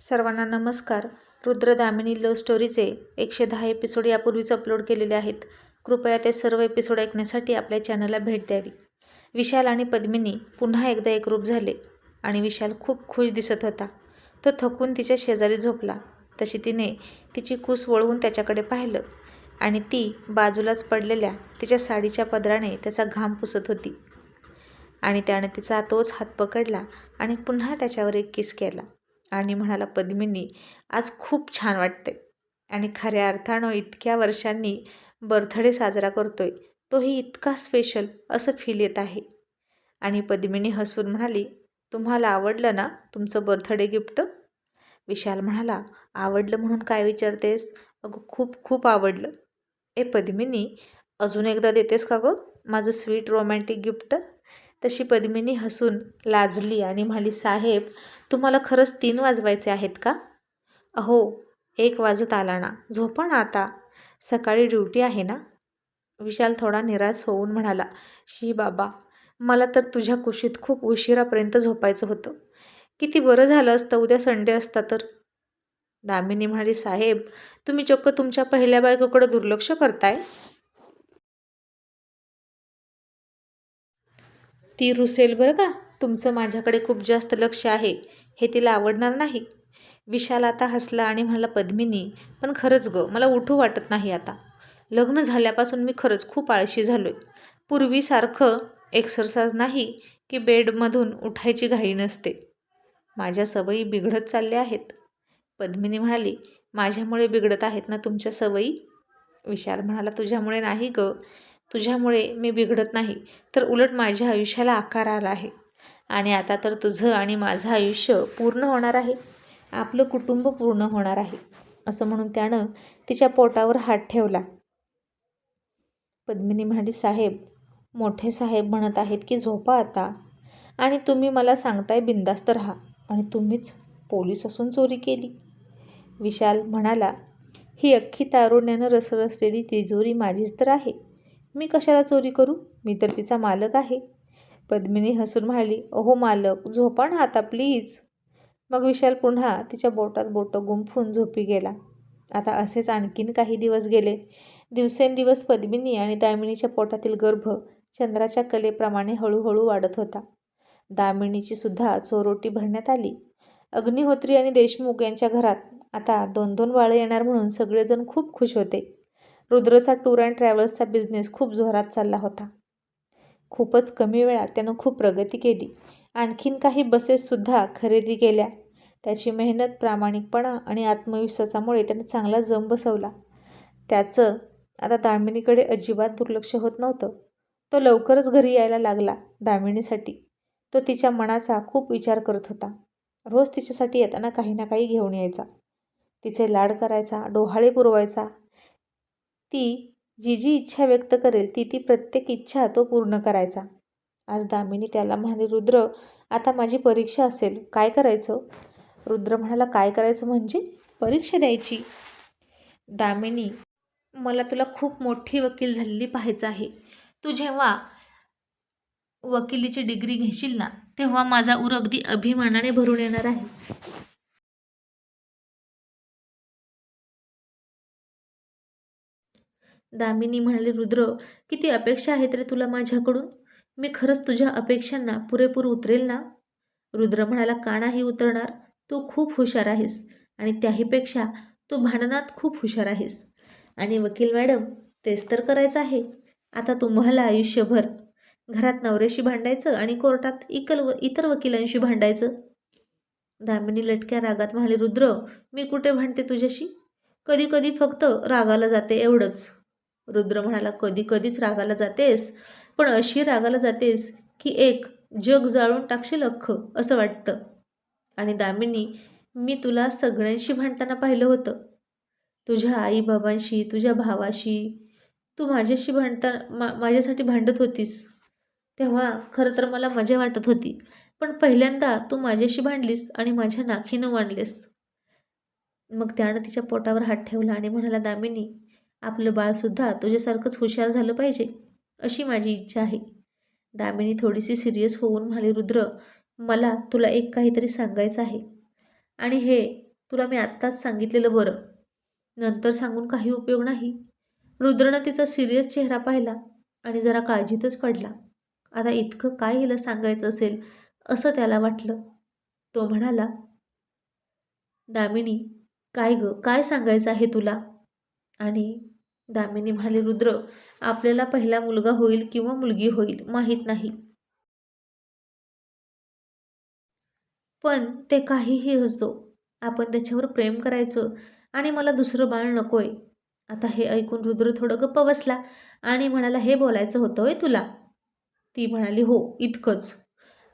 सर्वांना नमस्कार. रुद्रदामिनी लव्ह स्टोरीचे एकशे दहा एपिसोड यापूर्वीच अपलोड केलेले आहेत. कृपया ते सर्व एपिसोड ऐकण्यासाठी आपल्या चॅनलला भेट द्यावी. विशाल आणि पद्मिनी पुन्हा एकदा एकरूप झाले आणि विशाल खूप खुश दिसत होता. तो थकून तिच्या शेजारी झोपला. तशी तिने तिची कूस वळवून त्याच्याकडे पाहिलं आणि ती बाजूलाच पडलेल्या तिच्या साडीच्या पदराने त्याचा घाम पुसत होती. आणि त्याने तिचा तोच हात पकडला आणि पुन्हा त्याच्यावर एक किस केला. आणि म्हणाला पद्मिनी आज खूप छान वाटते आणि खऱ्या अर्थानं इतक्या वर्षांनी बर्थडे साजरा करतोय. तोही इतका स्पेशल असं फील येत आहे. आणि पद्मिनी हसून म्हणाली तुम्हाला आवडलं ना तुमचं बर्थडे गिफ्ट? विशाल म्हणाला आवडलं म्हणून काय विचारतेस? अगं खूप खूप आवडलं. ए पद्मिनी अजून एकदा देतेस का गं माझं स्वीट रोमॅन्टिक गिफ्ट तशी पद्मिनी हसून लाजली आणि म्हणाली साहेब तुम्हाला खरंच तीन वाजवायचे आहेत का? अहो एक वाजत आला ना. झोपा ना आता. सकाळी ड्युटी आहे ना? विशाल थोडा निराश होऊन म्हणाला शी बाबा मला तर तुझ्या कुशीत खूप उशिरापर्यंत झोपायचं होतं. किती बरं झालं असतं उद्या संडे असता तर. दामिनी म्हणाली साहेब तुम्ही चक्क तुमच्या पहिल्या बायकोकडे दुर्लक्ष करताय? ती रुसेल बरं का? तुमचं माझ्याकडे खूप जास्त लक्ष आहे. हे तिला आवडणार नाही. विशाल आता हसला आणि म्हणाला पद्मिनी पण खरंच गं मला उठू वाटत नाही आता. लग्न झाल्यापासून मी खरंच खूप आळशी झालो आहे पूर्वीसारखं एक्सरसाइज नाही की बेडमधून उठायची घाई नसते. माझ्या सवयी बिघडत चालल्या आहेत. पद्मिनी म्हणाली माझ्यामुळे बिघडत आहेत ना तुमच्या सवयी? विशाल म्हणाला तुझ्यामुळे नाही गं. तुझ्यामुळे मी बिघडत नाही. तर उलट माझ्या आयुष्याला आकार आला आहे. आणि आता तर तुझं आणि माझं आयुष्य पूर्ण होणार आहे. आपलं कुटुंब पूर्ण होणार आहे. असं म्हणून त्यानं तिच्या पोटावर हात ठेवला. पद्मिनी म्हणाली साहेब मोठे साहेब म्हणत आहेत की झोपा आता. आणि तुम्ही मला सांगताय बिंदास्त राहा. आणि तुम्हीच पोलीस असून चोरी केली. विशाल म्हणाला ही अख्खी तारुण्यानं रसरसलेली तिजोरी माझीच तर आहे. मी कशाला चोरी करू? मी तर तिचा मालक आहे. पद्मिनी हसून म्हणाली अहो मालक झोपा ना आता प्लीज मग विशाल पुन्हा तिच्या बोटात बोटं गुंफून झोपी गेला. आता असेच आणखीन काही दिवस गेले. दिवसेंदिवस पद्मिनी आणि दामिनीच्या पोटातील गर्भ चंद्राच्या कलेप्रमाणे हळूहळू वाढत होता. दामिनीची सुद्धा चोरोटी भरण्यात आली. अग्निहोत्री आणि देशमुख यांच्या घरात आता दोन दोन बाळं येणार म्हणून सगळेजण खूप खुश होते. रुद्रचा टूर अँड ट्रॅव्हल्सचा बिझनेस खूप जोरात चालला होता. खूपच कमी वेळात त्यानं खूप प्रगती केली. आणखीन काही बसेससुद्धा खरेदी केल्या. त्याची मेहनत प्रामाणिकपणा आणि आत्मविश्वासामुळे त्यानं चांगला जम बसवला. त्याचं आता दामिनीकडे अजिबात दुर्लक्ष होत नव्हतं. तो लवकरच घरी यायला लागला दामिनीसाठी. तो तिच्या मनाचा खूप विचार करत होता. रोज तिच्यासाठी येताना काही ना काही घेऊन यायचा. तिचे लाड करायचा डोहाळे पुरवायचा. ती जी जी इच्छा व्यक्त करेल ती ती प्रत्येक इच्छा तो पूर्ण करायचा. आज दामिनी त्याला म्हणाली रुद्र आता माझी परीक्षा असेल काय करायचं? रुद्र म्हणाला काय करायचं म्हणजे? परीक्षा द्यायची. दामिनी मला तुला खूप मोठी वकील झालेली पाहायचं आहे. तू जेव्हा वकिलीची डिग्री घेशील ना तेव्हा माझा उर अगदी अभिमानाने भरून येणार आहे. दामिनी म्हणाली रुद्र किती अपेक्षा आहेत रे तुला माझ्याकडून? मी खरंच तुझ्या अपेक्षांना पुरेपूर उतरेल ना? रुद्र म्हणाला का नाही उतरणार. तू खूप हुशार आहेस आणि त्याहीपेक्षा तू भांडणात खूप हुशार आहेस. आणि वकील मॅडम तेच तर करायचं आहे. आता तुम्हाला आयुष्यभर घरात नवऱ्याशी भांडायचं आणि कोर्टात इकल व इतर वकिलांशी भांडायचं? दामिनी लटक्या रागात म्हणाली रुद्र मी कुठे भांडते तुझ्याशी? कधी कधी फक्त रागाला जाते एवढंच. रुद्र म्हणाला कधी कधीच रागाला जातेस पण अशी रागाला जातेस की एक जग जाळून टाकशील अख्ख असं वाटतं. आणि दामिनी मी तुला सगळ्यांशी भांडताना पाहिलं होतं. तुझ्या आईबाबांशी तुझ्या भावाशी तू माझ्याशी भांडता मा माझ्यासाठी भांडत होतीस. तेव्हा खरं तर मला मजा वाटत होती पण पहिल्यांदा तू माझ्याशी भांडलीस आणि माझ्या नाखीनं मांडलीस. मग त्यानं तिच्या पोटावर हात ठेवला आणि म्हणाला दामिनी आपलं बाळसुद्धा तुझ्यासारखंच हुशार झालं पाहिजे अशी माझी इच्छा आहे. दामिनी थोडीशी सिरियस होऊन म्हणाली रुद्र मला तुला एक काहीतरी सांगायचं आहे. आणि हे तुला मी आत्ताच सांगितलेलं बरं. नंतर सांगून काही उपयोग नाही. रुद्रनं तिचा सिरियस चेहरा पाहिला आणि जरा काळजीतच पडला. आता इतकं काय हिला सांगायचं असेल असं त्याला वाटलं. तो म्हणाला दामिनी काय ग काय सांगायचं आहे तुला? आणि दामिनी म्हणाली रुद्र आपल्याला पहिला मुलगा होईल किंवा मुलगी होईल माहीत नाही. पण ते काहीही असो आपण त्याच्यावर प्रेम करायचं आणि मला दुसरं बाळ नकोय. आता हे ऐकून रुद्र थोडं गप्प बसला आणि म्हणाला हे बोलायचं होतं होय तुला? ती म्हणाली हो इतकंच.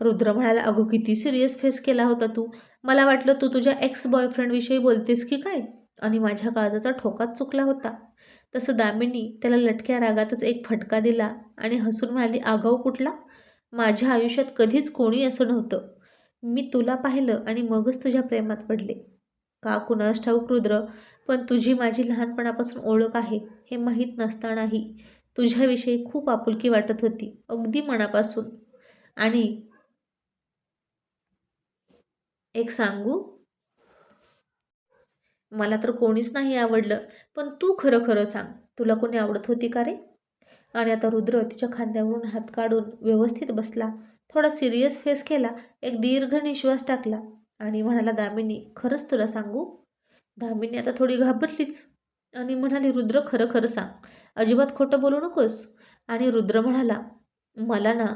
रुद्र म्हणाला अगं किती सिरियस फेस केला होता तू. मला वाटलं तू तुझ्या एक्स बॉयफ्रेंडविषयी बोलतेस की काय? आणि माझ्या काळजाचा ठोकाच चुकला होता. तसं दामिनी त्याला लटक्या रागातच एक फटका दिला आणि हसून म्हणाली आगाऊ कुठला? माझ्या आयुष्यात कधीच कोणी असं नव्हतं. मी तुला पाहिलं आणि मगच तुझ्या प्रेमात पडले. का कुणास ठाऊक रुद्र? पण तुझी माझी लहानपणापासून ओळख आहे हे माहीत नसतानाही. तुझ्याविषयी खूप आपुलकी वाटत होती अगदी मनापासून. आणि एक सांगू? मला तर कोणीच नाही आवडलं पण तू खरं खरं सांग तुला कोणी आवडत होती का रे? आणि आता रुद्र तिच्या खांद्यावरून हात काढून व्यवस्थित बसला थोडा सिरियस फेस केला एक दीर्घ निश्वास टाकला आणि म्हणाला दामिनी खरंच तुला सांगू? दामिनी आता थोडी घाबरलीच. आणि म्हणाली रुद्र खरं खरं सांग अजिबात खोटं बोलू नकोस. आणि रुद्र म्हणाला मला ना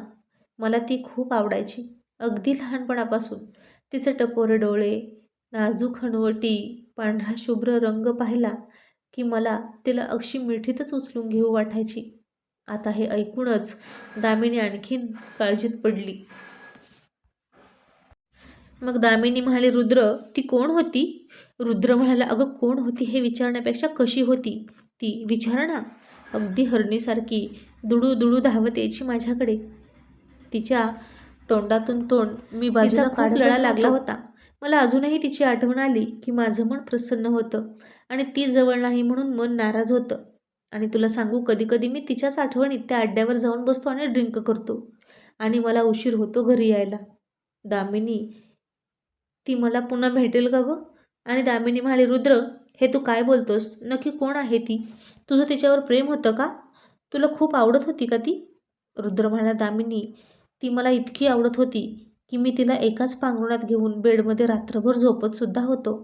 मला ती खूप आवडायची अगदी लहानपणापासून. तिचे टपोरे डोळे नाजूक हनुवटी पांढरा शुभ्र रंग पाहिला की मला तिला अक्षी मिठीतच उचलून घेऊ वाटायची. आता हे ऐकूनच दामिनी आणखीन काळजीत पडली. मग दामिनी म्हणाली रुद्र ती कोण होती? रुद्र म्हणाला अगं कोण होती हे विचारण्यापेक्षा कशी होती? ती विचार ना. अगदी हरणीसारखी दुडू दुडू धावत यायची माझ्याकडे. तिच्या तोंडातून तोंड मी बाजूला खूप लागला होता. मला अजूनही तिची आठवण आली की माझं मन प्रसन्न होतं आणि ती जवळ नाही म्हणून मन नाराज होतं. आणि तुला सांगू कधीकधी मी तिच्याच आठवणीत त्या अड्ड्यावर जाऊन बसतो आणि ड्रिंक करतो आणि मला उशीर होतो घरी यायला. दामिनी ती मला पुन्हा भेटेल का गं? आणि दामिनी म्हणाली रुद्र हे तू काय बोलतोस? नक्की कोण आहे ती? तुझं तिच्यावर प्रेम होतं का? तुला खूप आवडत होती का ती? रुद्र म्हणाला दामिनी ती मला इतकी आवडत होती. की मी तिला एकाच पांघरुणात घेऊन बेडमध्ये रात्रभर झोपतसुद्धा होतो.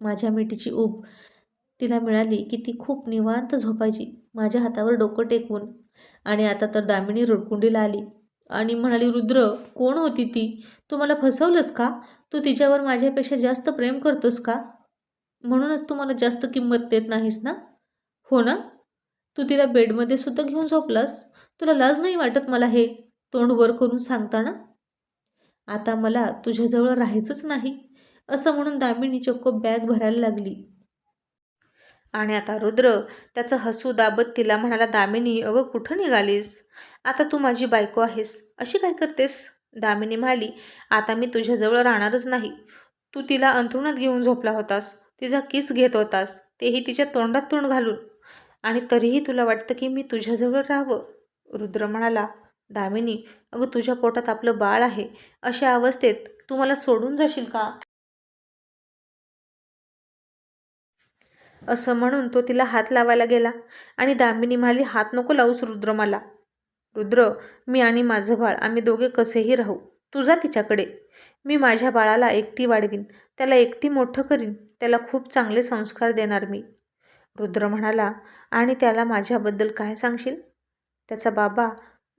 माझ्या मिठीची ऊब तिला मिळाली की ती खूप निवांत झोपायची. माझ्या हातावर डोकं टेकवून आणि आता तर दामिनी रुडकुंडीला आली. आणि म्हणाली रुद्र कोण होती ती? तू मला फसवलंस का? तू तिच्यावर माझ्यापेक्षा जास्त प्रेम करतोस का? म्हणूनच तू मला जास्त किंमत देत नाहीस ना? हो ना? तू तिला बेडमध्ये सुद्धा घेऊन झोपलास? तुला लाज नाही वाटत मला हे तोंड वर करून सांगताना? आता मला तुझ्याजवळ राहायचंच नाही असं म्हणून दामिनी चक्क बॅग भरायला लागली. आणि आता रुद्र त्याचं हसू दाबत तिला म्हणाला दामिनी अगं कुठं निघालीस? आता तू माझी बायको आहेस अशी काय करतेस? दामिनी म्हणाली आता मी तुझ्याजवळ राहणारच नाही. तू तिला अंथरुणात घेऊन झोपला होतास तिचा किस घेत होतास तेही तिच्या तोंडात तोंड घालून. आणि तरीही तुला वाटतं की मी तुझ्याजवळ राहावं? रुद्र म्हणाला दामिनी अगं तुझ्या पोटात आपलं बाळ आहे अशा अवस्थेत तू मला सोडून जाशील का? असं म्हणून तो तिला हात लावायला गेला आणि दामिनी म्हणाली हात नको लावूस रुद्र मला. रुद्र मी आणि माझं बाळ आम्ही दोघे कसेही राहू तुझा तिच्याकडे. मी माझ्या बाळाला एकटी वाढवीन त्याला एकटी मोठं करीन त्याला खूप चांगले संस्कार देणार मी. रुद्र म्हणाला आणि त्याला माझ्याबद्दल काय सांगशील? त्याचा बाबा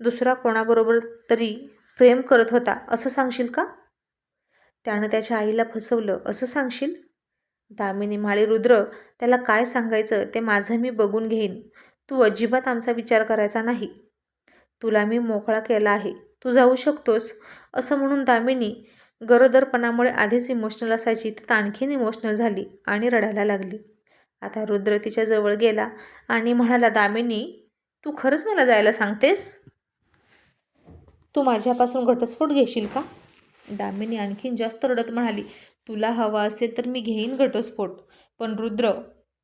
दुसरा कोणाबरोबर तरी प्रेम करत होता असं सांगशील का? त्यानं त्याच्या आईला फसवलं असं सांगशील? दामिनी माळी रुद्र त्याला काय सांगायचं ते माझं मी बघून घेईन. तू अजिबात आमचा विचार करायचा नाही. तुला मी मोकळा केला आहे. तू जाऊ शकतोस. असं म्हणून दामिनी गरोदरपणामुळे आधीच इमोशनल असायची तर आणखीन इमोशनल झाली आणि रडायला लागली. आता रुद्र तिच्याजवळ गेला आणि म्हणाला दामिनी तू खरंच मला जायला सांगतेस? तू माझ्यापासून घटस्फोट घेशील का? दामिनी आणखीन जास्त रडत म्हणाली तुला हवा असेल तर मी घेईन घटस्फोट. पण रुद्र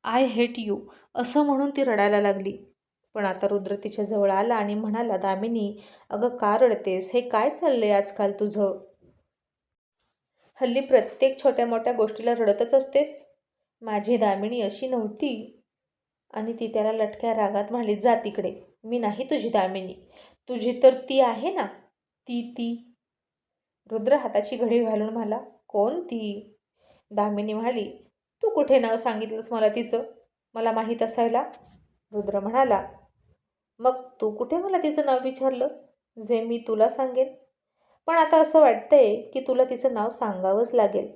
आय हेट यू असं म्हणून ती रडायला लागली. पण आता रुद्र तिच्याजवळ आला आणि म्हणाला दामिनी अगं का रडतेस? हे काय चाललंय आजकाल तुझं? हल्ली प्रत्येक छोट्या मोठ्या गोष्टीला रडतच असतेस. माझी दामिनी अशी नव्हती. आणि ती त्याला लटक्या रागात म्हणाली जा तिकडे. मी नाही तुझी दामिनी. तुझी तर ती आहे ना. ती ती. रुद्र हाताची घडी घालून म्हणाला कोण ती? दामिनी म्हणाली तू कुठे नाव सांगितलंस मला तिचं? मला माहीत असायला. रुद्र म्हणाला मग तू कुठे मला तिचं नाव विचारलं? जे मी तुला सांगेन. पण आता असं वाटतंय की तुला तिचं नाव सांगावंच लागेल.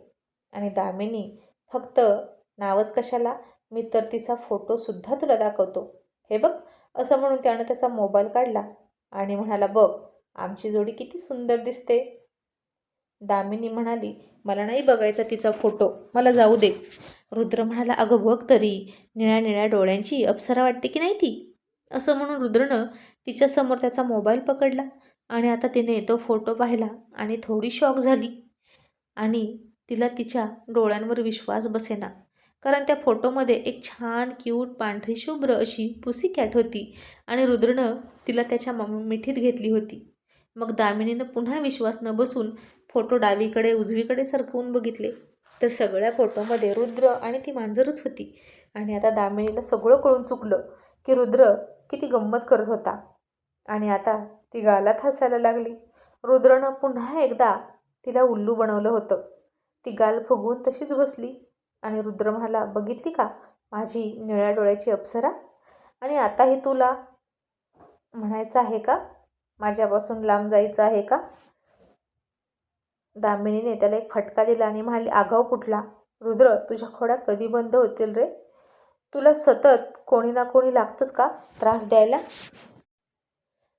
आणि दामिनी फक्त नावच कशाला? मी तर तिचा फोटोसुद्धा तुला दाखवतो. हे बघ असं म्हणून त्यानं त्याचा मोबाईल काढला. आणि म्हणाला बघ आमची जोडी किती सुंदर दिसते. दामिनी म्हणाली मला नाही बघायचा तिचा फोटो मला जाऊ दे. रुद्र म्हणाला अगं बघ तरी निळ्या निळ्या डोळ्यांची अप्सरा वाटते की नाही ती? असं म्हणून रुद्रनं तिच्यासमोर त्याचा मोबाईल पकडला आणि आता तिने तो फोटो पाहिला आणि थोडी शॉक झाली आणि तिला तिच्या डोळ्यांवर विश्वास बसेना. कारण त्या फोटोमध्ये एक छान क्यूट पांढरी शुभ्र अशी पुसी कॅट होती आणि रुद्रनं तिला त्याच्या मिठीत घेतली होती. मग दामिनीनं पुन्हा विश्वास न बसून फोटो डावीकडे उजवीकडे सरकवून बघितले. तर सगळ्या फोटोमध्ये रुद्र आणि ती मांजरच होती. आणि आता दामिनीला सगळं कळून चुकलं की रुद्र किती गंमत करत होता. आणि आता ती गालात हसायला लागली. रुद्रनं पुन्हा एकदा तिला उल्लू बनवलं होतं. ती गाल फुगवून तशीच बसली. आणि रुद्र म्हणाला बघितली का माझी निळ्या डोळ्याची अप्सरा? आणि आताही तुला म्हणायचं आहे का? माझ्यापासून लांब जायचं आहे का? दामिनीने त्याला एक फटका दिला आणि म्हणाली आगाव कुठला? रुद्र तुझ्या खोड्या कधी बंद होतील रे? तुला सतत कोणी ना कोणी लागतंच का त्रास द्यायला?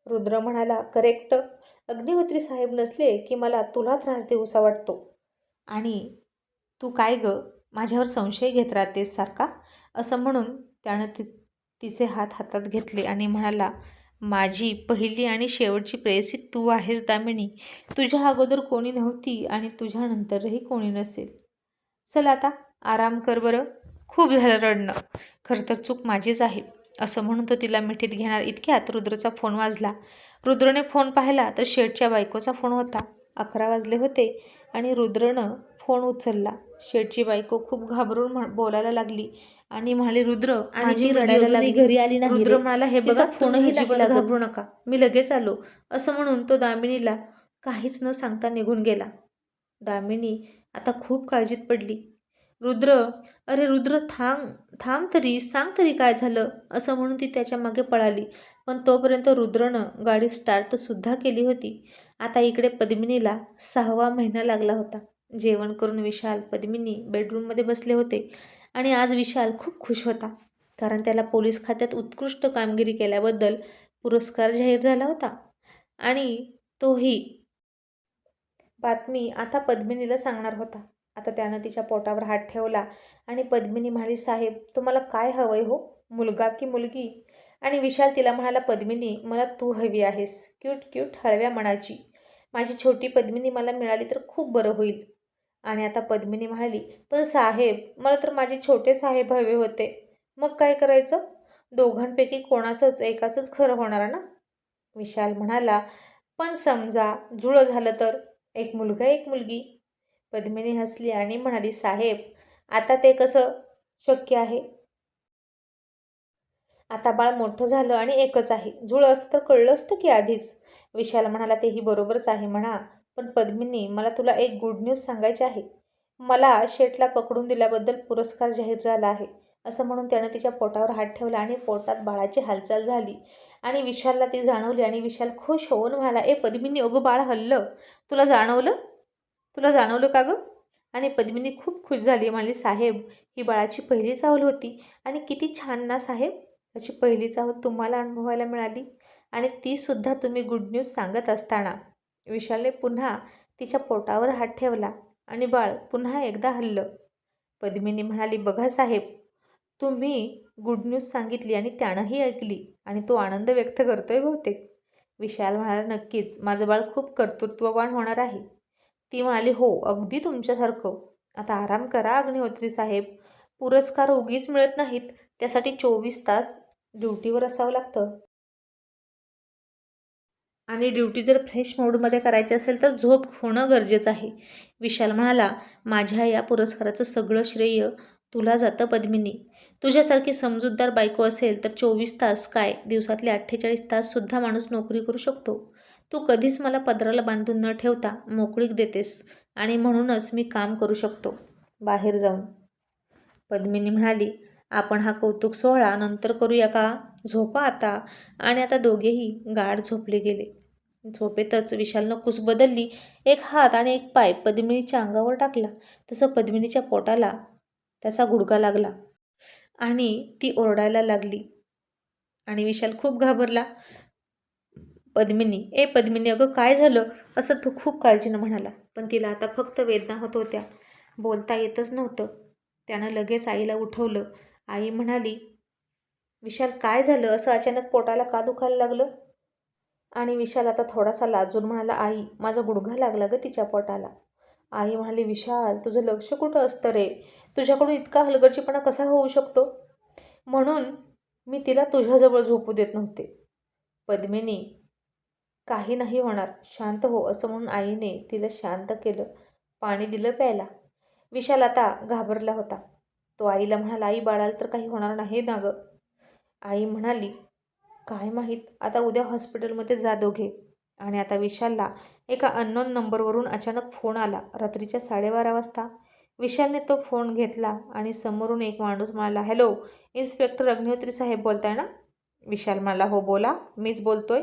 रुद्र म्हणाला करेक्ट. अग्निहोत्री साहेब नसले की मला तुला त्रास देऊसा वाटतो. आणि तू काय ग? माझ्यावर संशय घेत राहतेस सारखा? असं म्हणून त्यानं ति तिचे हात हातात घेतले आणि म्हणाला माझी पहिली आणि शेवटची प्रेयसी तू आहेस दामिनी. तुझ्या अगोदर कोणी नव्हती आणि तुझ्यानंतरही कोणी नसेल. चल आता आराम कर बरं. खूप झालं रडणं. खरं तर चूक माझीच आहे. असं म्हणून तो तिला मिठीत घेणार इतक्यात रुद्रचा फोन वाजला. रुद्रने फोन पाहिला तर शेठच्या बायकोचा फोन होता. अकरा वाजले होते आणि रुद्रनं फोन उचलला. शेठची बायको खूप घाबरून म्हण बोलायला लागली आणि म्हणाली रुद्र आणि माझी रडायला लागली. घरी आली नाही रुद्र रे. म्हणाला हे तिचा बघा फोनही फोनही लागला लागला ग." घाबरू नका. मी लगेच आलो. असं म्हणून तो दामिनीला काहीच न सांगता निघून गेला. दामिनी आता खूप काळजीत पडली. रुद्र अरे रुद्र थांब थांब तरी सांग तरी काय झालं? असं म्हणून ती त्याच्यामागे पळाली. पण तोपर्यंत रुद्रनं गाडी स्टार्टसुद्धा केली होती. आता इकडे पद्मिनीला सहावा महिना लागला होता. जेवण करून विशाल पद्मिनी बेडरूममध्ये बसले होते आणि आज विशाल खूप खुश होता. कारण त्याला पोलीस खात्यात उत्कृष्ट कामगिरी केल्याबद्दल पुरस्कार जाहीर झाला होता. आणि तोही. बातमी आता पद्मिनीला सांगणार होता. आता त्यानं तिच्या पोटावर हात ठेवला आणि पद्मिनी म्हणाली साहेब तुम्हाला काय हवंय हो? मुलगा की मुलगी? आणि विशाल तिला म्हणाला पद्मिनी मला तू हवी आहेस. क्यूट क्यूट हळव्या मनाची. माझी छोटी पद्मिनी मला मिळाली तर खूप बरं होईल. आणि आता पद्मिनी म्हणाली पण साहेब मला तर माझे छोटे साहेब हवे होते. मग काय करायचं? दोघांपैकी कोणाचंच एकाचंच खरं होणार ना? विशाल म्हणाला पण समजा जुळं झालं तर? एक मुलगा एक मुलगी? पद्मिनी हसली आणि म्हणाली साहेब आता ते कसं? शक्य आहे. आता बाळ मोठं झालं आणि एकच आहे. जुळं असतं तर कळलं असतं की आधीच. विशाल म्हणाला तेही बरोबरच आहे म्हणा. पण पद्मिनी मला तुला एक गुड न्यूज सांगायची आहे. मला शेटला पकडून दिल्याबद्दल पुरस्कार जाहीर झाला आहे. असं म्हणून त्यानं तिच्या पोटावर हात ठेवला आणि पोटात बाळाची हालचाल झाली. आणि विशालला ती जाणवली आणि विशाल खुश होऊन म्हणाला ए पद्मिनी अगं बाळ हल्लं. तुला जाणवलं? तुला जाणवलं का गं? आणि पद्मिनी खूप खुश झाली. म्हणाली साहेब ही बाळाची पहिली चावल होती. आणि किती छान ना साहेब. त्याची पहिली चावल तुम्हाला अनुभवायला मिळाली. आणि तीसुद्धा तुम्ही गुड न्यूज सांगत असताना. विशालने पुन्हा तिच्या पोटावर हात ठेवला आणि बाळ पुन्हा एकदा हल्लं. पद्मिनी म्हणाली बघा साहेब तुम्ही गुड न्यूज सांगितली आणि त्यानंही ऐकली आणि तो आनंद व्यक्त करतोय बहुतेक. विशाल म्हणाला नक्कीच माझं बाळ खूप कर्तृत्ववान होणार आहे. ती म्हणाली हो अगदी तुमच्यासारखं. आता आराम करा अग्निहोत्री साहेब. पुरस्कार उगीच मिळत नाहीत. त्यासाठी चोवीस तास ड्युटीवर असावं लागतं. आणि ड्युटी जर फ्रेश मोडमध्ये करायची असेल तर झोप होणं गरजेचं आहे. विशाल म्हणाला माझ्या या पुरस्काराचं सगळं श्रेय तुला जातं पद्मिनी. तुझ्यासारखी समजूतदार बायको असेल तर चोवीस तास काय दिवसातले अठ्ठेचाळीस ताससुद्धा माणूस नोकरी करू शकतो? तू कधीच मला पदराला बांधून न ठेवता मोकळीक देतेस आणि म्हणूनच मी काम करू शकतो. बाहेर जाऊन. पद्मिनी म्हणाली आपण हा कौतुक सोहळा नंतर करूया का? झोपा आता. आणि आता दोघेही गाढ झोपले गेले. झोपेतच विशालनं कुस बदलली. एक हात आणि एक पाय पद्मिनीच्या अंगावर टाकला. तसं पद्मिनीच्या पोटाला त्याचा गुडघा लागला. आणि ती ओरडायला लागली. आणि विशाल खूप घाबरला. पद्मिनी ए पद्मिनी अगं काय झालं? असं तो खूप काळजीनं म्हणाला. पण तिला आता फक्त वेदना होत होत्या. बोलता येतच नव्हतं. त्यानं लगेच आईला उठवलं. आई म्हणाली विशाल काय झालं? असं अचानक पोटाला का दुखायला लागलं? आणि विशाल आता थोडासा लाजून म्हणाला आई माझा गुडघा लागला ग तिच्या पोटाला. आई म्हणाली विशाल तुझं लक्ष कुठं असतं रे? तुझ्याकडून इतका हलगर्जीपणा कसा होऊ शकतो? म्हणून मी तिला तुझ्याजवळ झोपू देत नव्हते. पद्मिनी काही नाही होणार. शांत हो असं म्हणून आईने तिला शांत केलं. पाणी दिलं प्यायला. विशाल आता घाबरला होता. तो आईला म्हणाला आई बाळाला तर काही होणार नाही ना गं. आई म्हणाली काय माहीत आता उद्या हॉस्पिटलमध्ये जा दोघे. आणि आता विशालला एका अननोन नंबरवरून अचानक फोन आला रात्रीच्या साडेबारा वाजता. विशालने तो फोन घेतला आणि समोरून एक माणूस म्हणाला हॅलो इन्स्पेक्टर अग्निहोत्री साहेब बोलताय ना? विशाल म्हणाला हो बोला मीच बोलतोय.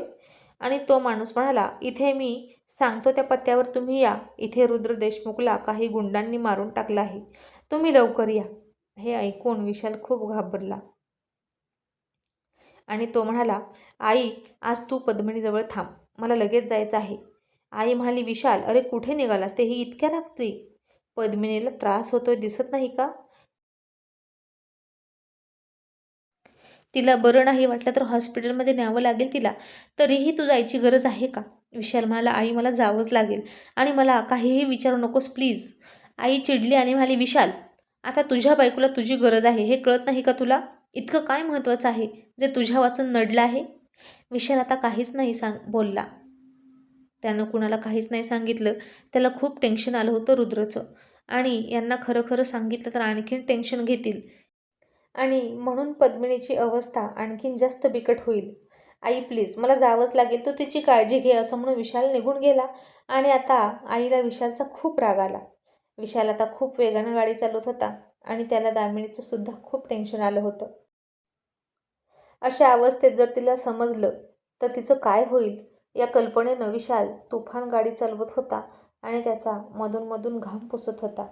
आणि तो माणूस म्हणाला इथे मी सांगतो त्या पत्त्यावर तुम्ही या इथे रुद्र देशमुखला काही गुंडांनी मारून टाकला आहे तुम्ही लवकर या. हे ऐकून विशाल खूप घाबरला. आणि तो म्हणाला आई आज तू पद्मिनीजवळ थांब मला लगेच जायचं आहे. आई म्हणाली विशाल अरे कुठे निघालास? तेही इतक्या रात्री. पद्मिनीला त्रास होतोय दिसत नाही का? तिला बरं नाही वाटलं तर हॉस्पिटलमध्ये न्यावं लागेल तिला. तरीही तू जायची गरज आहे का? विशाल म्हणाला आई मला जावंच लागेल आणि मला काहीही विचारू नकोस प्लीज. आई चिडली आणि म्हणाली विशाल आता तुझ्या बायकोला तुझी गरज आहे हे कळत नाही का तुला? इतकं काय महत्त्वाचं आहे? जे तुझ्या वाचून नडलं आहे? विशाल आता काहीच नाही सांग बोलला. त्यानं कुणाला काहीच नाही सांगितलं. त्याला खूप टेन्शन आलं होतं रुद्रचं. आणि यांना खरं खरं सांगितलं तर आणखीन टेन्शन घेतील. आणि म्हणून पद्मिनीची अवस्था आणखीन जास्त बिकट होईल. आई प्लीज मला जावंच लागेल. तू तिची काळजी घे असं म्हणून विशाल निघून गेला. आणि आता आईला विशालचा खूप राग आला. विशाल आता खूप वेगानं गाडी चालवत होता. आणि त्याला दामिनीचं सुद्धा खूप टेन्शन आलं होतं. अशा अवस्थेत जर तिला समजलं तर तिचं काय होईल? या कल्पनेनं विशाल तुफान गाडी चालवत होता आणि त्याचा मधूनमधून घाम पुसत होता.